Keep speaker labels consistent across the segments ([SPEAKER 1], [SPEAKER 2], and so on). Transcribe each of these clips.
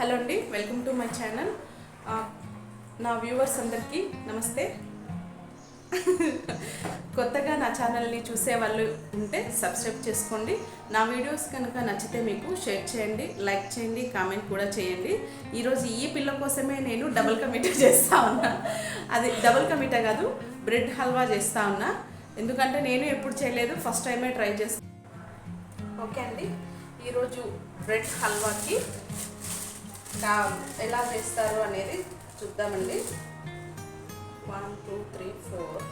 [SPEAKER 1] Hello అండి welcome to my channel. నా viewers అందరికీ నమస్తే. కొత్తగా నా ఛానల్ని చూసే వాళ్ళు ఉంటే సబ్స్క్రైబ్ చేసుకోండి. నా వీడియోస్ కనుక నచ్చితే మీకు షేర్ చేయండి లైక్ చేయండి కామెంట్ కూడా చేయండి. ఈరోజు ఈ పిల్ల కోసమే నేను డబుల్ కమిటా చేస్తా ఉన్నా. అది డబుల్ కమిటా కాదు బ్రెడ్ హల్వా చేస్తా ఉన్నా. ఎందుకంటే నేను ఎప్పుడు చేయలేదు ఫస్ట్ టైమే ట్రై చేస్తాను ఓకే అండి ఈరోజు బ్రెడ్ హల్వాకి కా- ఎలా చేస్తారు అనేది చూద్దామండి. One two three four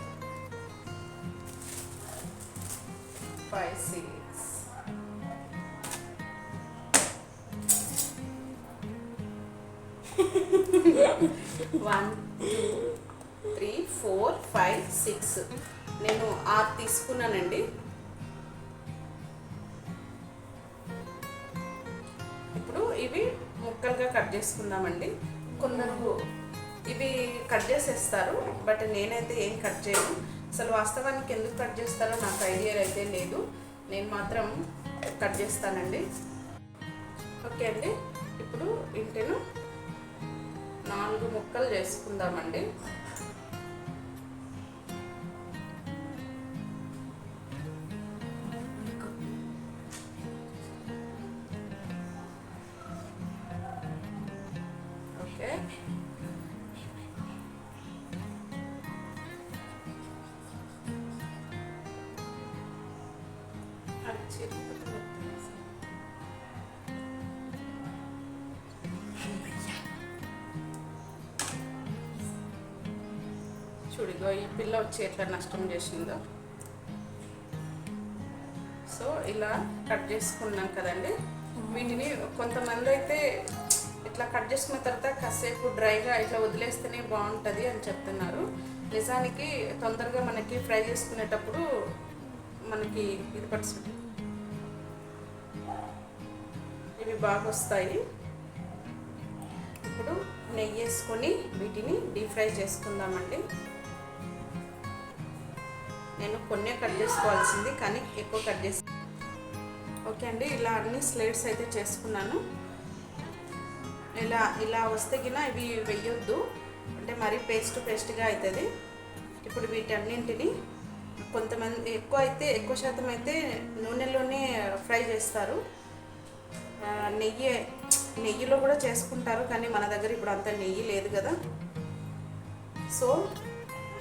[SPEAKER 1] five six one two three four five six నేను ఆరు తీసుకున్నానండి. ముక్కలుగా కొందరు ఇవి కట్ చేసేస్తారు బట్ నేనైతే ఏం కట్ చేయను. అసలు వాస్తవానికి ఎందుకు కట్ చేస్తారో నాకు ఐడియా అయితే లేదు. నేను మాత్రం కట్ చేస్తానండి. ఓకే అండి. ఇప్పుడు ఇంటిను నాలుగు ముక్కలు చేసుకుందామండి. చూడిగో ఈ పిల్ల వచ్చి ఎట్లా నష్టం చేసిందో సో ఇలా కట్ చేసుకున్నాం కదండి వీటిని కొంతమంది అయితే ఇట్లా కట్ చేసుకున్న తర్వాత కాసేపు డ్రైగా ఇట్లా వదిలేస్తేనే బాగుంటుంది అని చెప్తున్నారు. నిజానికి తొందరగా మనకి ఫ్రై చేసుకునేటప్పుడు మనకి ఇది పడుతుంది ఇవి బాగా వస్తాయి. ఇప్పుడు నెయ్యి వేసుకొని వీటిని డీప్ ఫ్రై చేసుకుందామండి. నేను కొన్ని కట్ చేసుకోవాల్సింది కానీ ఎక్కువ కట్ చేసి ఓకే అండి ఇలా అన్ని స్లైడ్స్ అయితే చేసుకున్నాను. ఇలా ఇలా వస్తే గిన ఇవి వెయ్యొద్దు అంటే మరీ పేస్ట్ పేస్ట్గా అవుతుంది ఇప్పుడు వీటన్నింటిని కొంతమంది ఎక్కువ అయితే ఎక్కువ శాతం అయితే నూనెలోనే ఫ్రై చేస్తారు. నెయ్యి నెయ్యిలో కూడా చేసుకుంటారు కానీ మన దగ్గర ఇప్పుడు అంత నెయ్యి లేదు కదా. సో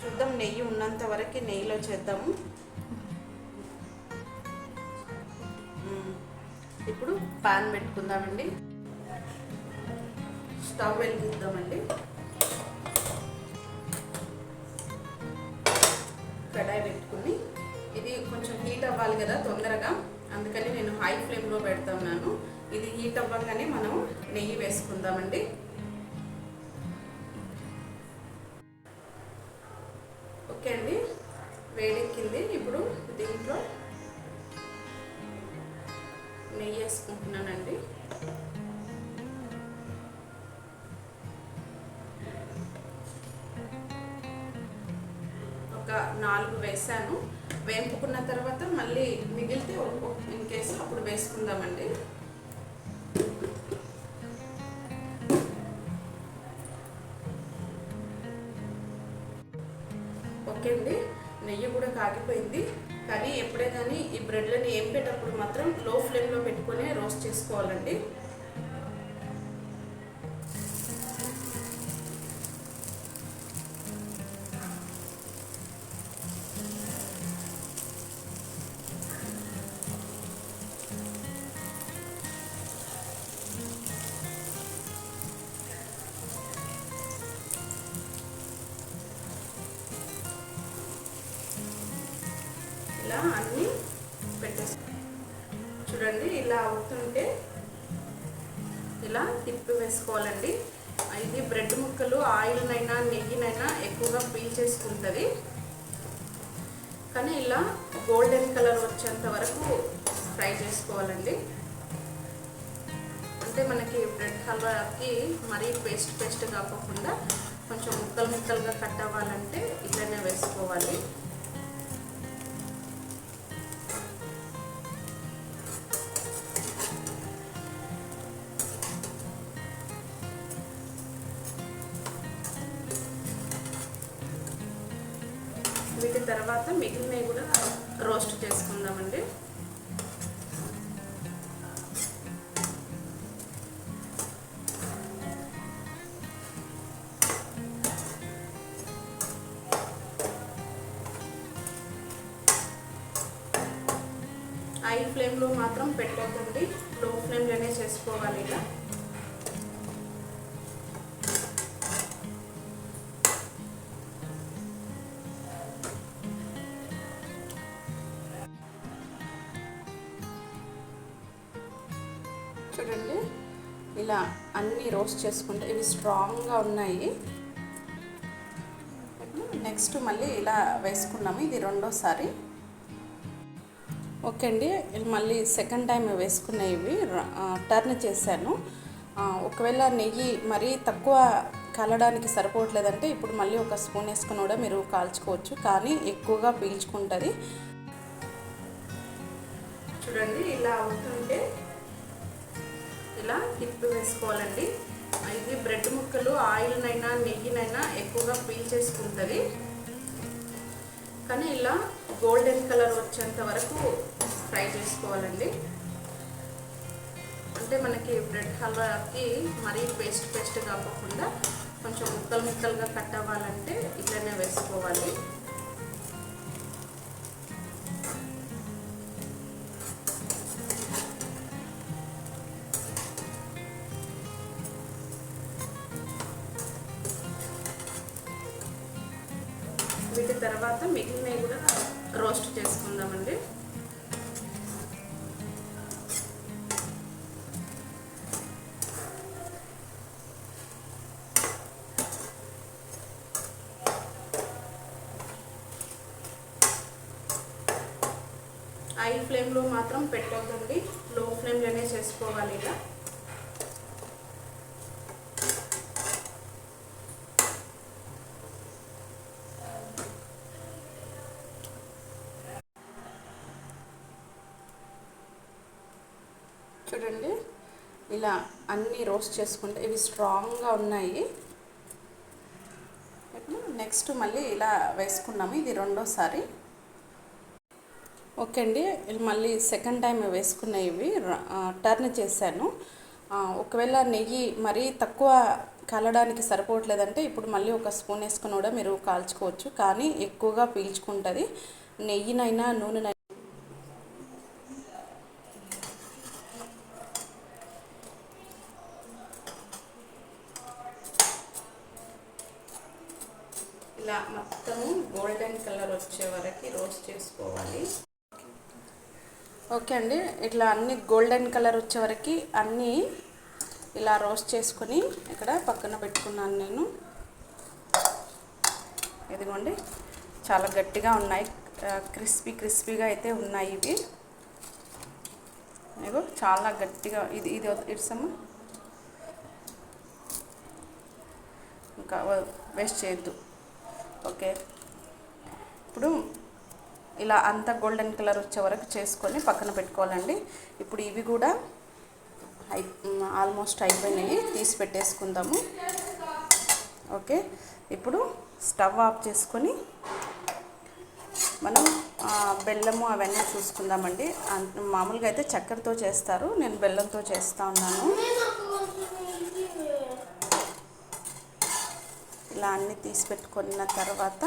[SPEAKER 1] చూద్దాం నెయ్యి ఉన్నంత వరకు నెయ్యిలో చేద్దాము. ఇప్పుడు పాన్ పెట్టుకుందామండి. స్టవ్ వెలిగిద్దామండి. కడాయి పెట్టుకుని. ఇది కొంచెం హీట్ అవ్వాలి కదా తొందరగా. అందుకని నేను హై ఫ్లేమ్లో పెడుతున్నాను. ఇది హీట్ అవ్వగానే మనం నెయ్యి వేసుకుందామండి. ఓకే అండి. వేడెక్కింది. ఇప్పుడు దీంట్లో నెయ్యి వేసుకుంటున్నానండి. ఒక నాలుగు వేసాను వేపుకున్న తర్వాత మళ్ళీ మిగిలితే ఇన్ కేసు అప్పుడు వేసుకుందామండి. ఓకే అండి. నెయ్యి కూడా కాగిపోయింది. కానీ ఎప్పుడే కానీ ఈ బ్రెడ్లని ఏంపేటప్పుడు మాత్రం లో ఫ్లేమ్లో పెట్టుకొని రోస్ట్ చేసుకోవాలండి. ఇలా అన్నీ పెట్టేసి చూడండి ఇలా అవుతుంటే ఇలా తిప్పి వేసుకోవాలండి. ఇది బ్రెడ్ ముక్కలు ఆయిల్నైనా నెయ్యినైనా ఎక్కువగా పీల్ చేసుకుంటుంది. కానీ ఇలా గోల్డెన్ కలర్ వచ్చేంత వరకు ఫ్రై చేసుకోవాలండి. అంటే మనకి బ్రెడ్ హల్వాకి మరీ పేస్ట్ పేస్ట్ కాకుండా కొంచెం ముక్కలు ముక్కలుగా కట్ అవ్వాలంటే ఇట్లనే వేసుకోవాలి. ఫ్లేమ్లో మాత్రం పెట్టద్దండి. లో ఫ్లేమ్లోనే చేసుకోవాలి ఇలా చూడండి ఇలా అన్నీ రోస్ట్ చేసుకుంటే ఇవి స్ట్రాంగ్గా ఉన్నాయి. నెక్స్ట్ మళ్ళీ ఇలా వేసుకున్నాము. ఇది రెండోసారి. ఓకే అండి. మళ్ళీ సెకండ్ టైం వేసుకునే ఇవి. టర్న్ చేశాను. ఒకవేళ నెయ్యి మరీ తక్కువ కలడానికి సరిపోవట్లేదంటే ఇప్పుడు మళ్ళీ ఒక స్పూన్ వేసుకుని కూడా మీరు కాల్చుకోవచ్చు. కానీ ఎక్కువగా పీల్చుకుంటుంది. చూడండి ఇలా అవుతుంటే ఇలా తిప్పి వేసుకోవాలండి. ఇది బ్రెడ్ ముక్కలు ఆయిల్నైనా నెయ్యినైనా ఎక్కువగా పీల్చేసుకుంటుంది. కానీ ఇలా గోల్డెన్ కలర్ వచ్చేంత వరకు ఫ్రై చేసుకోవాలండి. అంటే మనకి బ్రెడ్ హల్వాకి మరీ పేస్ట్ పేస్ట్ కాకుండా కొంచెం ముక్కలు ముక్కలుగా కట్ అవ్వాలంటే ఇట్లనే వేసుకోవాలి. వీటి తర్వాత మిగిలినవి కూడా రోస్ట్ చేసుకుందామండి. హై ఫ్లేమ్లో మాత్రం పెట్టొద్దండి. లో ఫ్లేమ్లోనే చేసుకోవాలి ఇలా చూడండి. ఇలా అన్నీ రోస్ట్ చేసుకుంటే ఇవి స్ట్రాంగ్గా ఉన్నాయి. నెక్స్ట్ మళ్ళీ ఇలా వేసుకున్నాము. ఇది రెండోసారి. ఓకే అండి. మళ్ళీ సెకండ్ టైం వేసుకున్న ఇవి. టర్న్ చేశాను. ఒకవేళ నెయ్యి మరీ తక్కువ కలడానికి సరిపోవట్లేదంటే ఇప్పుడు మళ్ళీ ఒక స్పూన్ వేసుకుని కూడా మీరు కాల్చుకోవచ్చు. కానీ ఎక్కువగా పీల్చుకుంటుంది. నెయ్యినైనా నూనెనైనా. ఇలా మొత్తము గోల్డెన్ కలర్ వచ్చే వరకు రోస్ట్ చేసుకోవాలి. ఓకే అండి. ఇట్లా అన్ని గోల్డెన్ కలర్ వచ్చే వరకు అన్నీ ఇలా రోస్ట్ చేసుకొని ఇక్కడ పక్కన పెట్టుకున్నాను నేను. ఇదిగోండి. చాలా గట్టిగా ఉన్నాయి. క్రిస్పీ క్రిస్పీగా అయితే ఉన్నాయి ఇవి. ఇగో చాలా గట్టిగా ఇది ఇది ఇడ్సమ్మా. ఇంకా వేస్ట్ చేయొద్దు. ఓకే. ఇప్పుడు ఇలా అంతా గోల్డెన్ కలర్ వచ్చే వరకు చేసుకొని పక్కన పెట్టుకోవాలండి. ఇప్పుడు ఇవి కూడా అయి ఆల్మోస్ట్ అయిపోయినాయి. తీసి పెట్టేసుకుందాము. ఓకే. ఇప్పుడు స్టవ్ ఆఫ్ చేసుకొని మనం బెల్లము అవన్నీ చూసుకుందామండి. మామూలుగా అయితే చక్కెరతో చేస్తారు. నేను బెల్లంతో చేస్తూ ఉన్నాను. ఇలా అన్నీ తీసి పెట్టుకున్న తర్వాత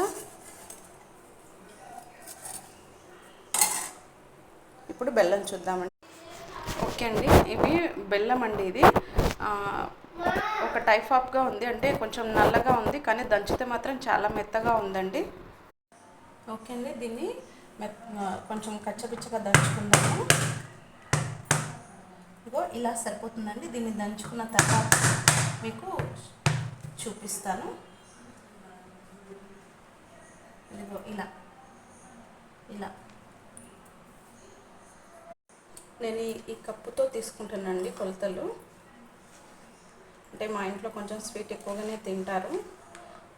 [SPEAKER 1] ఇప్పుడు బెల్లం చూద్దామండి. ఓకే అండి. ఇవి బెల్లం అండి ఇది. ఒక టైప్ ఆఫ్గా ఉంది. అంటే కొంచెం నల్లగా ఉంది కానీ దంచితే మాత్రం చాలా మెత్తగా ఉందండి. ఓకే అండి. దీన్ని మెత్ కొంచెం కచ్చపిచ్చగా దంచుకుందాము. ఇగో ఇలా సరిపోతుందండి. దీన్ని దంచుకున్న తర్వాత మీకు చూపిస్తాను. ఇదిగో ఇలా. ఇలా. నేను ఈ- కప్పుతో తీసుకుంటానండి కొలతలు. అంటే మా ఇంట్లో కొంచెం స్వీట్ ఎక్కువగానే తింటారు.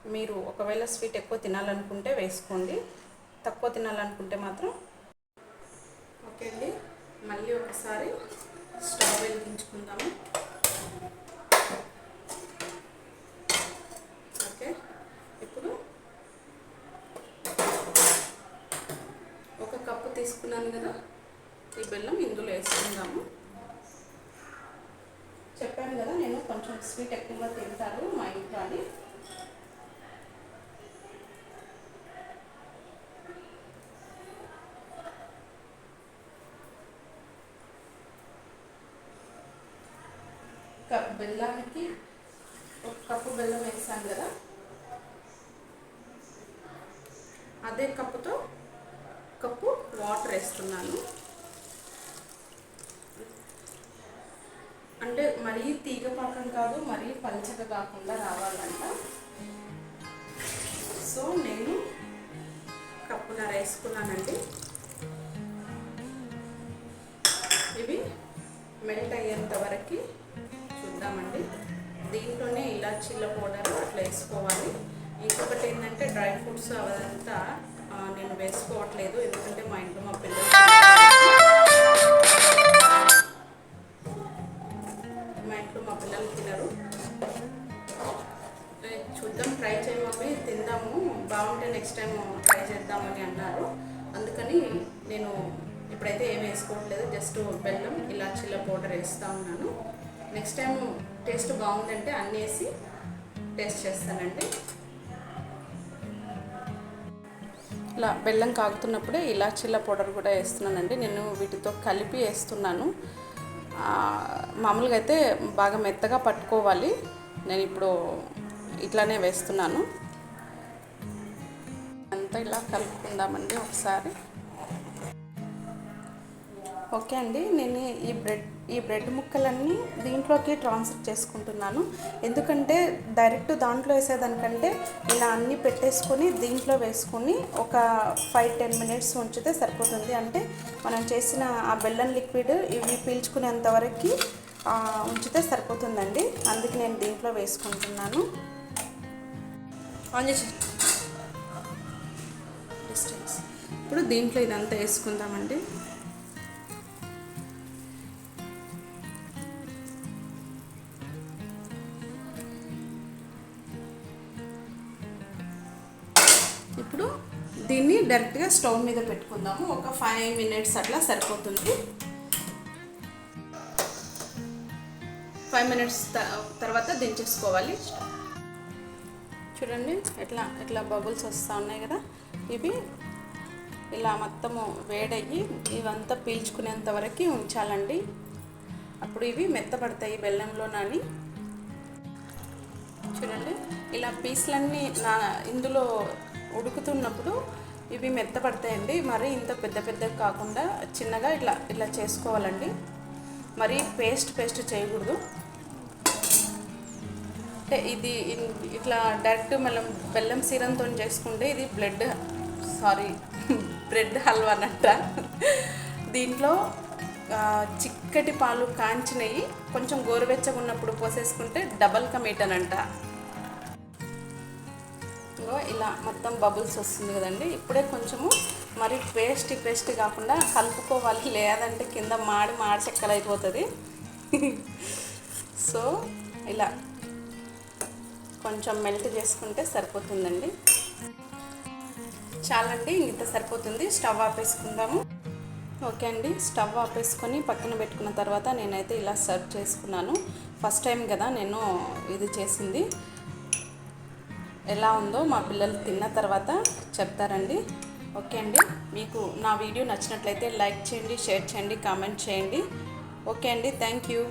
[SPEAKER 1] మీరు ఒకవేళ స్వీట్ ఎక్కువ తినాలనుకుంటే వేసుకోండి. తక్కువ తినాలనుకుంటే మాత్రం ఓకే అండి. మళ్ళీ ఒకసారి స్టవ్ వెలిగించుకుందాము. ఓకే. ఇప్పుడు ఒక కప్పు తీసుకున్నందున ఈ బెల్లం ఇందులో వేసుకుందాము. చెప్పాను కదా నేను కొంచెం స్వీట్ ఎక్కువగా తింటారు మా ఇంట్లో అని. కప్ బెల్లానికి ఒక కప్పు బెల్లం వేసాను కదా. అదే కప్పుతో కప్పు వాటర్ వేస్తున్నాను. అంటే మరీ తీగ పాకం కాదు మరీ పల్చగా కాకుండా రావాలంట. సో నేను కప్పునర వేసుకున్నానండి ఇవి మెల్ట్ అయ్యేంత వరకు చూద్దామండి. దీంట్లోనే ఇలాచీల పౌడర్ అట్లా వేసుకోవాలి. ఇంకొకటి ఏంటంటే డ్రై ఫ్రూట్స్ అవంతా నేను వేసుకోవట్లేదు. ఎందుకంటే మా ఇంట్లో మా పిల్లలు మా ఇంట్లో మా పిల్లలు తినరు. చూద్దాం ట్రై చేయమని తిందాము. బాగుంటే నెక్స్ట్ టైం ట్రై చేద్దామని అన్నారు. అందుకని నేను ఇప్పుడైతే ఏమి వేసుకోవట్లేదు. జస్ట్ బెల్లం ఇలాచీల పౌడర్ వేస్తూ ఉన్నాను. నెక్స్ట్ టైం టేస్ట్ బాగుందంటే అన్నీ వేసి టేస్ట్ చేస్తానండి. ఇలా బెల్లం కాగుతున్నప్పుడే ఇలాచీల పౌడర్ కూడా వేస్తున్నానండి. నేను వీటితో కలిపి వేస్తున్నాను. మామూలుగా అయితే బాగా మెత్తగా పట్టుకోవాలి. నేను ఇప్పుడు ఇట్లానే వేస్తున్నాను. అంతా ఇలా కలుపుకుందామండి ఒకసారి. ఓకే అండి నేను ఈ బ్రెడ్ ఈ బ్రెడ్ ముక్కలన్నీ దీంట్లోకి ట్రాన్స్ఫర్ చేసుకుంటున్నాను. ఎందుకంటే డైరెక్ట్ దాంట్లో వేసేదానికంటే ఇలా అన్నీ పెట్టేసుకొని దీంట్లో వేసుకొని ఒక ఫైవ్ టెన్ మినిట్స్ ఉంచితే సరిపోతుంది. అంటే మనం చేసిన ఆ బెల్లం లిక్విడ్ ఇవి పీల్చుకునేంత వరకు ఉంచితే సరిపోతుందండి. అందుకే నేను దీంట్లో వేసుకుంటున్నాను. ఆన్ చేసి డిస్టెన్స్ ఇప్పుడు దీంట్లో ఇదంతా వేసుకుందామండి. డైరెక్ట్గా స్టవ్ మీద పెట్టుకుందాము. ఒక ఫైవ్ మినిట్స్ అట్లా సరిపోతుంది. ఫైవ్ మినిట్స్ తర్వాత దించేసుకోవాలి. చూడండి ఎట్లా ఎట్లా బబుల్స్ వస్తూ ఉన్నాయి కదా. ఇవి ఇలా మొత్తము వేడయ్యి ఇవంతా పీల్చుకునేంత వరకు ఉంచాలండి. అప్పుడు ఇవి మెత్తపడతాయి బెల్లంలో నాని చూడండి ఇలా పీసులన్నీ నా ఇందులో ఉడుకుతున్నప్పుడు ఇవి మెత్తపడతాయండి మరి ఇంత పెద్ద పెద్దగా కాకుండా చిన్నగా ఇట్లా ఇట్లా చేసుకోవాలండి. మరి పేస్ట్ పేస్ట్ చేయకూడదు. అంటే ఇది ఇట్లా డైరెక్ట్ మనం బెల్లం సీరంతో చేసుకుంటే ఇది బ్లడ్ సారీ బ్రెడ్ హల్వా అన్నట్ట. దీంట్లో చిక్కటి పాలు కాంచినవి కొంచెం గోరువెచ్చగా ఉన్నప్పుడు పోసేసుకుంటే డబల్ కమీటన్ అంట ఇలా మొత్తం బబుల్స్ వస్తుంది కదండి. ఇప్పుడే కొంచెము మరి పేస్ట్ పేస్ట్ కాకుండా కలుపుకోవాలి. లేదంటే కింద మాడి మాడి చెక్కలు అయిపోతుంది. సో ఇలా కొంచెం మెల్ట్ చేసుకుంటే సరిపోతుందండి. చాలండి ఇంత సరిపోతుంది. స్టవ్ ఆపేసుకుందాము. ఓకే అండి స్టవ్ ఆపేసుకొని పక్కన పెట్టుకున్న తర్వాత నేనైతే ఇలా సర్వ్ చేసుకున్నాను. ఫస్ట్ టైం కదా నేను ఇది చేసింది. ఎలా ఉందో మా పిల్లలు తిన్న తర్వాత చెప్తారండి. ఓకే అండి. మీకు నా వీడియో నచ్చినట్లయితే లైక్ చేయండి షేర్ చేయండి కామెంట్ చేయండి. ఓకే అండి. Thank you.